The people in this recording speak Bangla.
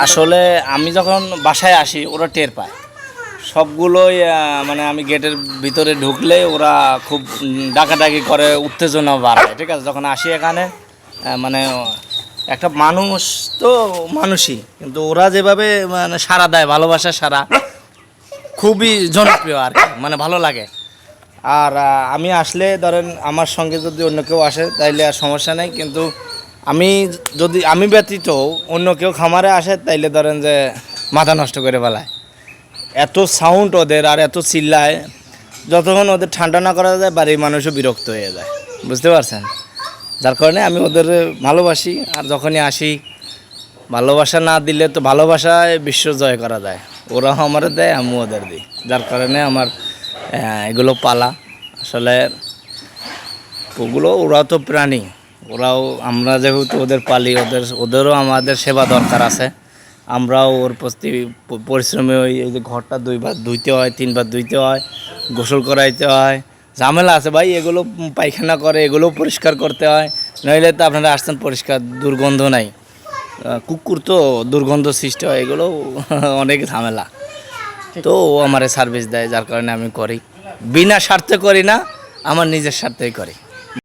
আসলে আমি যখন বাসায় আসি, ওরা টের পায়। সবগুলোই মানে আমি গেটের ভিতরে ঢুকলে ওরা খুব ডাকাডাকি করে, উত্তেজনা বাড়ায়, ঠিক আছে? যখন আসি এখানে মানে একটা মানুষ তো মানুষই, কিন্তু ওরা যেভাবে মানে সারা দেয় ভালোবাসা সারা খুবই জনপ্রিয় আর কি মানে ভালো লাগে। আর আমি আসলে ধরেন আমার সঙ্গে যদি অন্য কেউ আসে, তাইলে আর সমস্যা নেই, কিন্তু আমি যদি আমি ব্যতীত অন্য কেউ খামারে আসে, তাইলে ধরেন যে মাথা নষ্ট করে ফেলায়। এত সাউন্ড ওদের আর এত চিল্লায়, যতক্ষণ ওদের ঠান্ডা না করা যায়, বাড়ির মানুষও বিরক্ত হয়ে যায়। বুঝতে পারছেন? যার কারণে আমি ওদের ভালোবাসি, আর যখনই আসি, ভালোবাসা না দিলে তো ভালোবাসায় বিশ্ব জয় করা যায়। ওরাও আমার দেয় আমি ওদের দিই। যার কারণে আমার এগুলো পালা। আসলে, ওগুলো, ওরা তো প্রাণী। ওরাও আমরা যেহেতু ওদের পালি ওদের ওদেরও আমাদের সেবা দরকার আছে। আমরাও ওর প্রতি পরিশ্রমে ওই এই যে ঘরটা দুইবার ধুইতে হয় তিনবার ধুইতে হয় গোসল করাইতে হয়। ঝামেলা আছে ভাই এগুলো পায়খানা করে এগুলো পরিষ্কার করতে হয়। নইলে তো আপনারা আসছেন পরিষ্কার দুর্গন্ধ নাই। কুকুর তো দুর্গন্ধ সৃষ্টি হয় এগুলো অনেক ঝামেলা। তো ও আমারে সার্ভিস দেয় যার কারণে আমি করি। বিনা স্বার্থে করি না আমার নিজের স্বার্থেই করি।